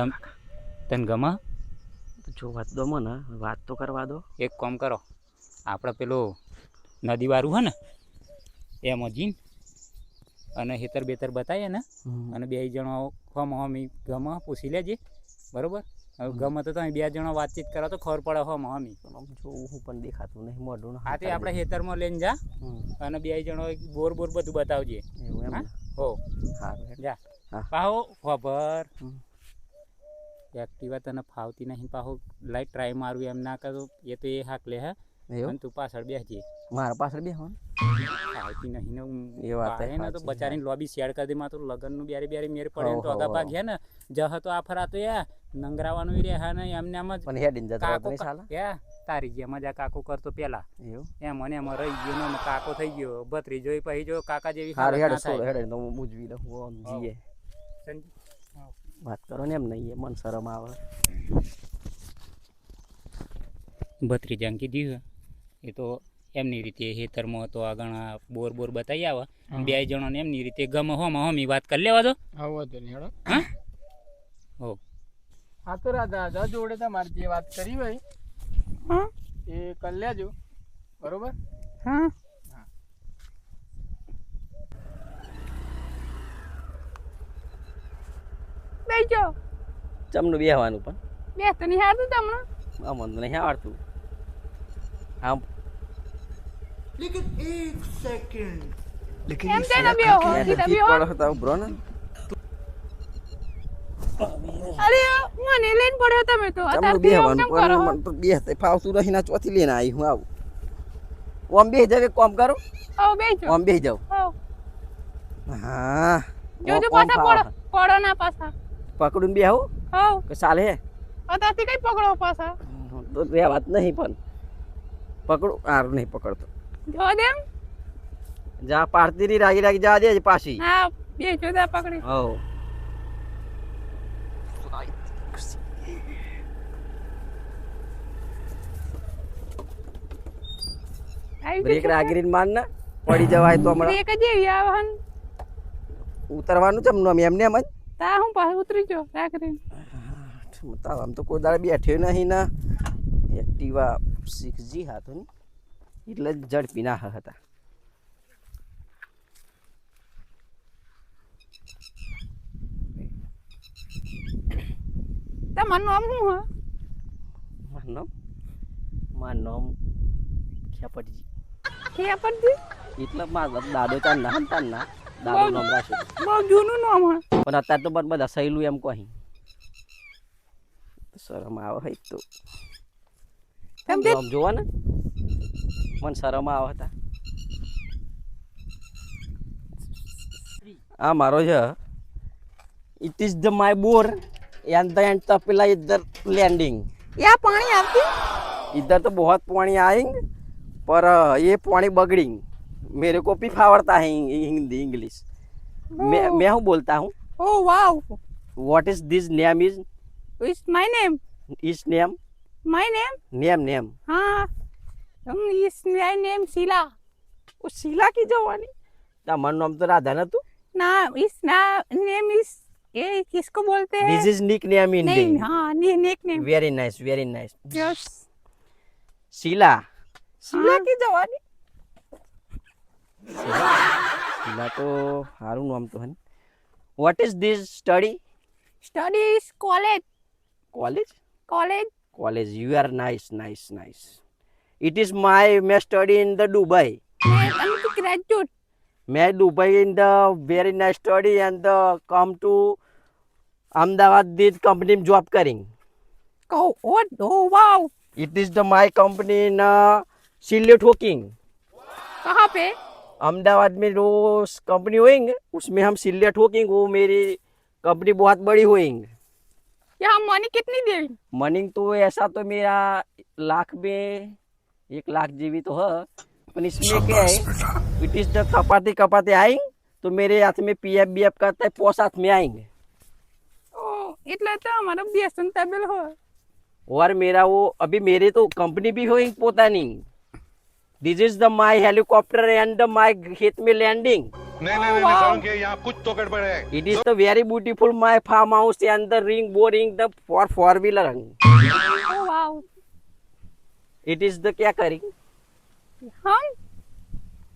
તમ તને ગમે? જો વાત દો મને વાત તો કરવા દો. એક કામ કરો આપણે પેલું નદીવાળું હે ને એમાં જીન અને હેતર બેતર બતાવીએ ને અને બે જણો હમ હમી ગમે પૂછી લેજે બરોબર? હવે ગમે તો તમે બે જણો વાતચીત કરો તો ખબર પડે હમ હમી. જોવું હું પણ દેખાતું નહીં મોઢું હા તે આપણે હેતરમાં લઈને જા અને બે જણો બોર બોર બધું બતાવજે. હા? હો. જા. હા. પાહો ખબર. એક્ટિવા તને ફાવતી નહીં પાહો લાઈ ટ્રાય મારું એમ ના કરું એ તો એ હાક લે હે તું પાછળ બેસજે મારા પાછળ બે ફાવતી નહીં ને એ વાત પાડે ને તો બચારીને લોબી શેર કરી દે માં તો લગનનું બેરે બ્યારે મેર પડે તો હો, આગા હો. ભાગ્યા ને જહ તો આ ફરા તો યા નંગરાવાનું એ રે હા ને એમને એમ જ પણ હેડીને જતો યા તારી ગયા મજા કાકો કરતો પેલા એમ અને એમાં રહી ગયો ને કાકો થઈ ગયો ભત્રી જોઈ પછી જો કાકા જેવી હેડ. હેડ તો હું બુજવી લઉં હું જીએ? વાત કરો ને એમ નહીં મન શરમ આવે. ભત્રીજાને કીધું એ તો એમની રીતે હેતરમાં હતો આગળ ઘણા બોર બોર બતાવી આવે. બે જણોને એમની રીતે ગમે હોમ હોમી વાત કરી લેવા દો. આવો તો નહીં હેડો. હા? હો. હા. તો રાધા દાદા જોડે તમારે જે વાત કરી હોય એ કરી લેજો. બરોબર? હા. બેજો. ચમનું બેહવાનું પણ. બે તો નહીં હારતું તમને? અમને તો નહીં આવડતું આમ એમ તેને બે હો બે હો પડો તો ઉભરો ને. અરે મને લઈને પડ્યો તમે તો. અત્યારે કેમ બેહવાનું કરો પણ મને તો બેસતે ફાવતું નહીં ના ચોથી લઈને આવી હું આવું. ઓમ બે જાવ એક કામ કરું? બે જાવ ઓમ બે જાવ હા. જોજો પાછા પડો પડો ના પાછા. પકડીને બેહું. આવું કે ચાલે હે? અત્યારથી કઈ પકડો પાછા? તો બે વાત નહીં પણ પકડું. સારું નહીં પકડતો. જો દેમ જા પાડતી રહી રાગી રાગી જા દે પાછી. હા બે જોદા પકડી. હો બ્રેક રાગીરીને માર ને પડી જવાય તો હમણાં. બ્રેક જ એવી આવહન. ઉતરવાનું છે એમને એમ જ. તા હું પાછું ઉતરી જો રાખરી તાવ આમ તો કોઈ દાડે બેઠ્યો નહીં ના. એક્ટિવા સિક્સજી હતો ને. એટલે ઝડપી ના હતા. તમારું નામ શું હા? મારું નામ? મારું નામ ખેપટજી. પરથી એટલે મારા દાદો તાર ના હતા ના દારૂ નામ રાખ્યું પણ અત્યારે તો બધા સહેલું એમ કહી. શરમ આવે હઈ તો. એમ જોવા ને મને શરમ આવે હતા આ મારો છે. It is the my bore and the and the પેલા ઇધર લેન્ડિંગ યા પાણી આવતી? ઇધર તો બહોત પાણી આઈંગ પર એ પાણી બગડિંગ मेरे को भी फावड़ता है हिं- हिंदी इंग्लिश मैं मैं हूँ बोलता हूँ oh wow what is this name is it's my name is name my name name name हाँ हम इस माय नेम शीला उस शीला की जवानी તમારું નામ તો રાધા નતું ना इस ना नेम इस ये किसको बोलते हैं This is nickname in नहीं Hindi. हाँ ये nickname Very nice, very nice. Yes Sheila. Sheila की શિલા તો સારું નામ તો હન what is this study study studies college college college college you are nice nice nice it is my me study in the Dubai graduate મેં Dubai in the very nice study and the come to Ahmedabad these કંપનીમાં job કરી કહો ઓ no wow it is the my company ના સિલ્યુટ હોકિંગ કહા pay uh, Silly Talking. कहाँ पे अहमदाबाद में जो कंपनी होएंगे उसमें हम सिल्ले ठोकेंगे वो मेरी कंपनी बहुत बड़ी होएंगे यहाँ मनी कितनी देवी मनिंग तो ऐसा तो मेरा लाख में एक लाख जीवी तो है पर इसमें क्या है इट इज द कपाते कपाते आएंगे तो मेरे हाथ में पी एफ बी एफ करता है पोस हाथ में आएंगे ओ એટલે તો અમારો બેસન તબેલ हो और मेरा वो अभी मेरे तो कंपनी भी होएंगे पोता नहीं This is the my helicopter and the my खेत में लैंडिंग नहीं नहीं नहीं, सारुण के यहाँ कुछ तो गड़बड़ है। It is the very beautiful my farmhouse and the ring boring the for four wheeler. Oh wow It is the क्या करेंगे हम?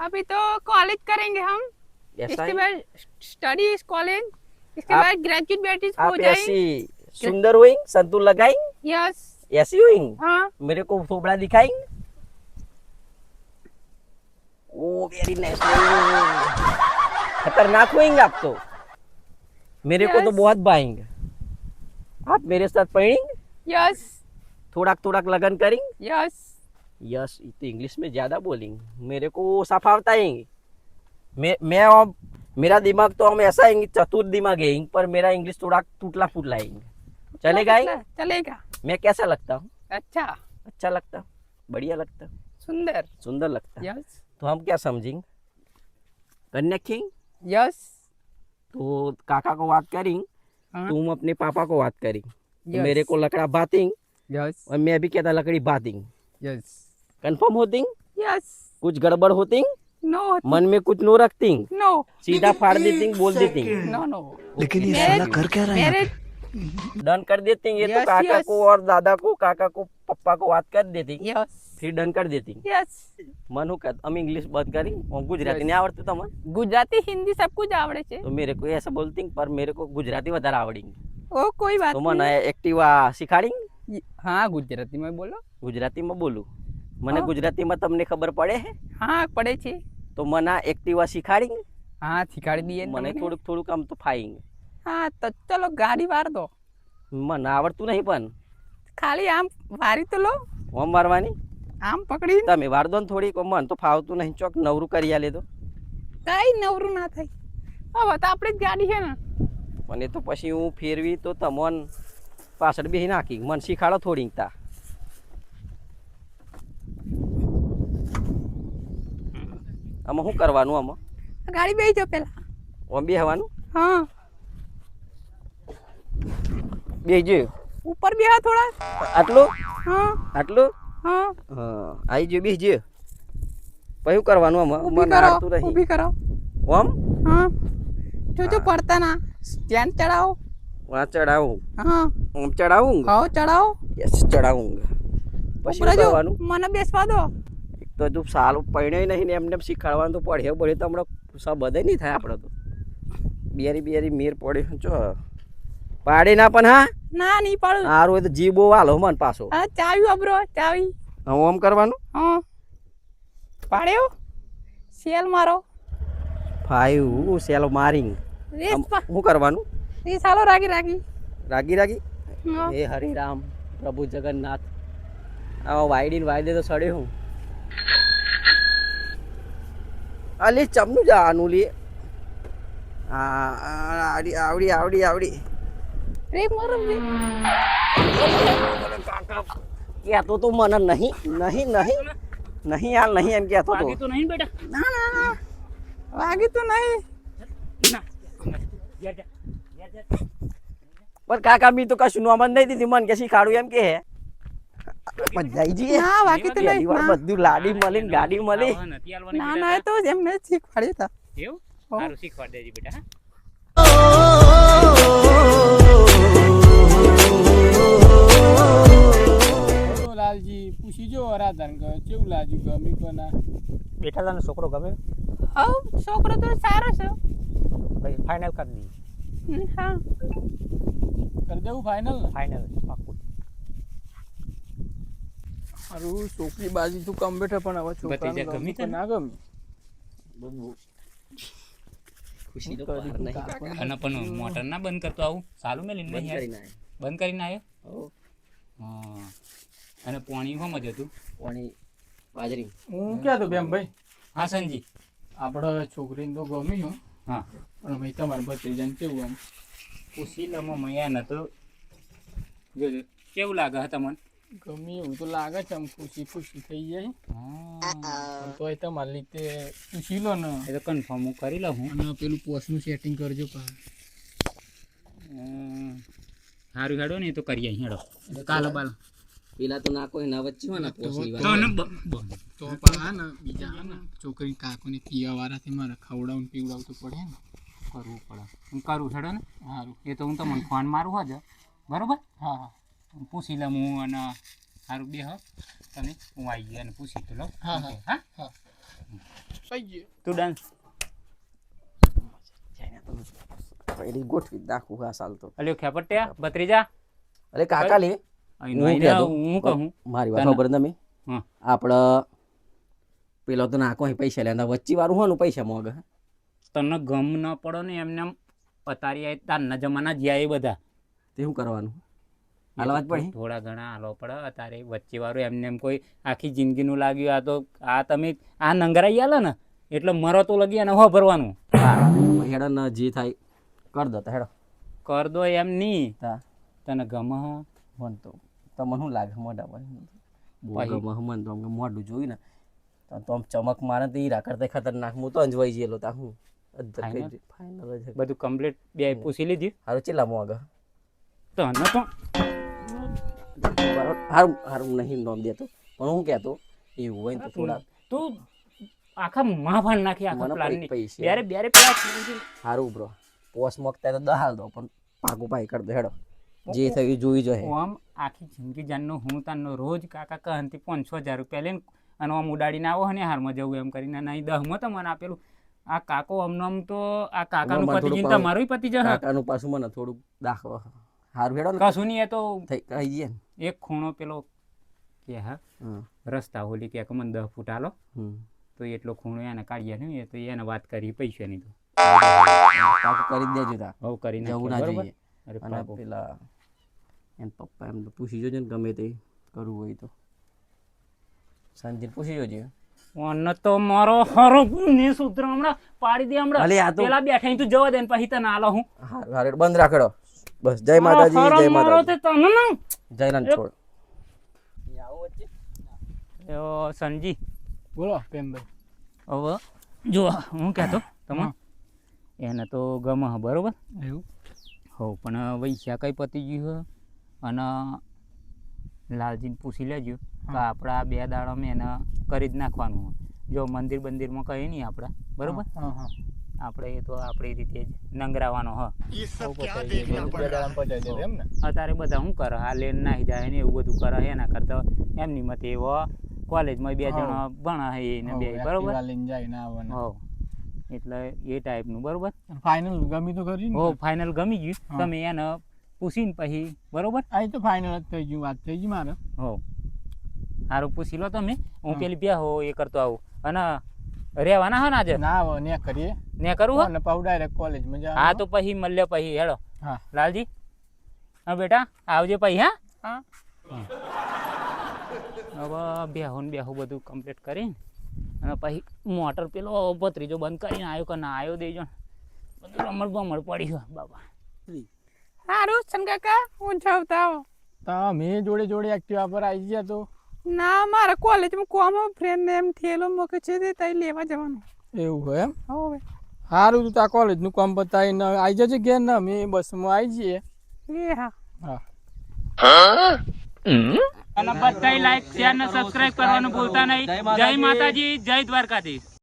अभी तो कॉलेज करेंगे हम। इसके बाद स्टडी इस कॉलेज इसके बाद ग्रेजुएट हो आप जाएँगे ऐसी सुंदर हुई? संतुल लगाएँगे यस ऐसी हुई? हाँ। मेरे को थोबड़ा दिखाएँगे ओ वेरी नाइस खतरनाक होएँगे आप तो। मेरे को तो बहुत भाएँगे। आप मेरे साथ पढ़ेंगे? यस थोड़ा थोड़ा लगन करेंगे? यस यस तो इंग्लिश में ज़्यादा बोलेंगे। मेरे को वो सफ़ा बताएँगे मैं मैं अब मेरा दिमाग तो हम ऐसा है चतुर दिमाग है पर मेरा इंग्लिश थोड़ा टूटला फूटला है चलेगा चलेगा। मैं कैसा लगता हूँ? अच्छा। अच्छा लगता बढ़िया लगता सुंदर। सुंदर लगता यस तो हम क्या समझेंगे? कन्या किंग यस तो काका को बात करेंगे हाँ. तुम अपने पापा को बात करेंगे। तो Yes. मेरे को लकड़ा बातिंग यस और मैं भी कहता लकड़ी बातिंग यस कंफर्म होती यस कुछ गड़बड़ होती नो मन में कुछ नो रखती नो सीधा फाड़ देती बोल देती नो नो लेकिन ये साला कर क्या रहा है? डन कर देती ये तो Yes, काका yes. को और दादा को काका को पप्पा को बात कर देती यस फिर डन कर देती यस मन हो कहता हम इंग्लिश बात करी और गुजराती नहीं आवड़ती तो मन ગુજરાતી હિન્દી सब कुछ આવડે છે तो मेरे को ऐसा बोलती पर मेरे को गुजराती વધારે આવડી ઓ કોઈ વાત તો નહીં મને એક્ટિવા શીખાડી હા ગુજરાતીમાં બોલો ગુજરાતીમાં બોલું મને હા. ગુજરાતીમાં તમને ખબર પડે હે હા પડે છે તો મને આ એક્ટિવા શીખાડી હા શીખવાડી દઈએ ને મને તમને. થોડુંક થોડુંક આમ તો ફાઈંગ હા તો ચલો ગાડી વાર દો મને આવડતું નહીં પણ. ખાલી આમ વારી તો લો. ઓમ મારવાની આમ પકડી. તમે વાર દો ને થોડીક મન તો ફાવતું નહીં. ચોક નવરું કરી આલે તો. કઈ નવરું ના થાય. હવે તો આપણે જ ગાડી છે ને. મને તો પછી હું ફેરવી તો તમોન પાછળ બેસી નાખી. મન શીખાડો થોડીક તા. આમાં શું કરવાનું આમાં? ગાડી બેસી જાઓ પેલા ઓમ બેહવાનું? હા. બેસજો ઉપર બેહા થોડા. આટલું? હા. આટલું? હા. હા આવી ગયો બેસજો પછી કરવાનું આમાં? ઊભી કરો ઊભી કરો. ઓમ? હા. જોજો પડતા ના. ધ્યાન ચડાવો વहाँ ચડાવું હા. ઓમ ચડાવું હા ચડાવો યસ ચડાવું પછી કરવાનું? મને બેસવા દો. તો તું સારું પડ્યો નહીં ને એમને શીખવાડવાનું તો પડે પડે તો હમણાં સબ બધે નહીં થાય આપણે તો. બિયારી બિયારી મેર પડે. જો પાડે ના પણ હા? ના નહીં પાડું. હોય તો જીબો વાલો મન પાછો. હા ચાવી અબરો ચાવી. હું આમ કરવાનું? હા. પાડ્યો? સેલ મારો. ફાઈવ સેલ મારિંગ હું શું કરવાનું? એ સાલો રાગી રાગી. રાગી રાગી? હા. હરિરામ પ્રભુ જગન્નાથ. આવા વાયડી વાયદે તો સડે હું. અલી ચમનું જવાનું લે લી. આ, આવડી આવડી આવડી આવડી. રેસ મારો રે. કહેતો તો મને નહીં નહીં નહીં નહીં યાર નહીં એમ કહેતો તો. નહીં બેટા. ના ના ના. વાગી તો નહીં. ના. જા, જા, જા, જા. પણ કાકા બી તો કશું નોમન નહીં દીધી. મન કે શીખાડું એમ કે હે. ના વાગી તો નહીં. વાર બધું લાડી મળી ને ગાડી મળી. ના ના તો એમને શીખવાડ્યું તા. એવું? સારું શીખવાડ દેજી બેટા લાલજી પૂછી જો રાધાન કે કેવું લાગ્યું ગમી કોના ના. બેઠા છોકરો ગમે હવ છોકરો તો સારો છે. ભાઈ ફાઇનલ કરી દઈએ. હા. કરી દેવું ફાઇનલ ફાઇનલ પાકું મારું છોકરી બાજુ તું કમ બેઠા પણ હવે ભત્રીજા ગમી તો? ના ગમી. ખુશી તો પાર નહીં. અને પણ મોટર ના બંધ કરતો આવું? સારું મેલીને બંધ નહીં કરીને યાર. બંધ કરીને આવ્યો આયો. હા. અને પાણી હોમ જ હતું. પાણી બાજરી. હું ક્યાં તો બેમ ભાઈ? હા સંજી. આપણે છોકરીને તો ગમી હું. હા પણ ભાઈ તમારે ભત્રીજાને કેવું આમ? પૂછી લમો મયા નતો જોજો કેવું લાગે હા તમને? ગમી એવું તો લાગે છે આમ ખુશી ખુશી થઈ જાય. હા. તો એ તમારી રીતે પૂછી લો ને. એ તો કન્ફર્મ હું કરી લઉં હું. અને પેલું પોસ્ટનું સેટિંગ કરજો પા સારું હેડો ને એ તો કરીએ હેડો. કાલે બાલ. પેલા તો નાખો એના વચ્ચે હોય ને પોસની વાત. તો ને બ- તો પણ હા ને બીજા હા ને છોકરી કાકોને પીવા વાળાથી મારે ખવડાવું પીવડાવવું તો પડે ને. કરવું પડે. હું કરું છેડો ને? સારું એ તો હું તમને ફોન મારું હોજ બરોબર? હા હા. પૂછી લઉં હું અને સારું બે હ. તમે હું આવી ગયા અને પૂછી તો લઉં. હા, હા. હા? તું ડાન્સ પેલી ગોઠવી નાખું આ સાલ તો. અલ્યો ખેપટ્યા ભત્રીજા? અરે કાકા લે. હું હું કહું. મારી વાત ખબર તમે. હા. આપણે પેલો તો નાખો પૈસા લેતા વચ્ચે વાળું હોય ને પૈસા મોગ તને ગમ ન પડો ને એમને એમ પતારી આય તારના જમાના જ્યાં એ બધા. તે શું કરવાનું? હાલવા જ પડે? થોડા ઘણા હાલો પડે અત્યારે વચ્ચે વાળું એમને એમ કોઈ આખી જિંદગીનું લાગ્યું આ તો આ તમે આ નંગરાઈ આલે ને એટલે મરો તો લગી અને હો ભરવાનું. હેડો ને જે થાય કર દો હેડો. કર દો એમ નહીં તને ગમ હા ભણતો તમને શું લાગે? મોઢા પર? બહુ પછી? ગમે મન તો મોઢું જોયું ને તો તો આમ ચમક મારે તો હીરા કરતા ખતરનાક હું તો અંજવાઈ ગયેલો તા હું. ફાઈનલ ફાઇનલ જ બધું કમ્પ્લીટ બે પૂછી લીધી? હારું ચેલા મોગે તને તો. હારું હારું નહીં નોમ દેતો. પણ હું કહેતો એવું હોય ને તો થોડા તું આખા મહાભાન નાખી આખા પ્લાનની. બેરે બેરે પેલા હારું બ્રો પોસ મોકતા તો દહાલ દો પણ પાકું પાઈ કર દો હેડો. જે થયું જોઈ જોઈએ આમ આખી જિંદગી જાનનો હું તાનનો રોજ કાકા કહનથી પાંચસો હજાર રૂપિયા લઈને અને આમ ઉડાડીને આવો ને હારમાં જવું એમ કરીને નહીં દહમાં તો મને આપેલું. આ કાકો અમને તો આ કાકાનું પતિ જઈને તમારું પતિ જશે કાકાનું પાછું મને થોડુંક દાખવો હારું હેડો ને. કશું નહીં એ તો કહી જઈએ એક ખૂણો પેલો કે હા રસ્તા હોલી કે મને દસ ફૂટ આલો. તો એટલો ખૂણો એને કાઢીએ ને એ તો એને વાત કરી પૈસાની તો. કરી દેજો તા કરી જવું ના જોઈએ. અને પેલા એમ પપ્પા એમ પૂછી જોજો ને ગમે તે કરવું હોય તો. સંજીત પૂછી જોજો. ઓને તો મારો હરો ને સૂત્ર હમણાં? પાડી દે હમણાં. અલે આ તો પેલા બેઠા તું જવા દે ને પછી તને આલો હું. હારું બંધ રાખડો. બસ જય માતાજી જય માતાજી. તે તને ના જય નાન છોડ. યો સંજી. બોલો પ્રેમભાઈ. હવે જો હું કહેતો તમે? એને તો ગમે હે, બરોબર? એવું? હો પણ વૈશા કઈ પતી ગયું હે અને લાલજીને પૂછી લેજો કે આપણા બે દાડામાં એને કરી જ નાખવાનું જો મંદિર બંદિરમાં કહીએ નહીં આપણા બરોબર? હા હા આપણે એ તો આપણી રીતે જ નંગરાવાનો હ. અત્યારે બધા શું કરે? આ લેન નાહી જાય ને એવું બધું કરે એના કરતા એમની મતે એવો કોલેજમાં બે જણા ભણા હે એને બે બરોબર? એટલે એ ટાઈપનું બરોબર? ફાઇનલ ગમી તો કરી હો ફાઇનલ ગમી ગયું. તમે એને પૂછીને પછી બરોબર? આ તો ફાઇનલ જ થઈ ગયું વાત થઈ ગઈ મારે. હો. સારું પૂછી લો તમે. હું પેલી બે હો એ કરતો આવું. અને રહેવાના હો ને આજે? ના હો ને કરીએ. ને કરું હો? ને પાઉ ડાયરેક્ટ કોલેજમાં મજા હા તો પછી મળે પછી હેડો. હા. લાલજી? હા બેટા આવજે પછી હા? હા. હવે બેહો ને બેહો બધું કમ્પ્લીટ કરીને અને પછી મોટર પેલો ભત્રીજો બંધ કરીને આવ્યો કે ના આવ્યો દેજો બધું રમણ બમણ પડી ગયો બાબા સારું ચન કાકા? હું જાવતા આવો તો મેં જોડે જોડે એક્ટિવા પર આવી ગયા તો? ના મારા કોલેજમાં કોમ ફ્રેન્ડ એમ થેલો મૂકે છે તે તઈ લેવા જવાનું. એવું હોય એમ? હવે. સારું તું તા કોલેજનું કામ બતાવીને આવી. જજે ઘેર ને અમે બસમાં આવી જઈએ. એ હા. હા. અને બધા લાઈક શેર ને સબસ્ક્રાઇબ કરવાનું ભૂલતા નહીં. જય માતાજી જય દ્વારકાધીશ.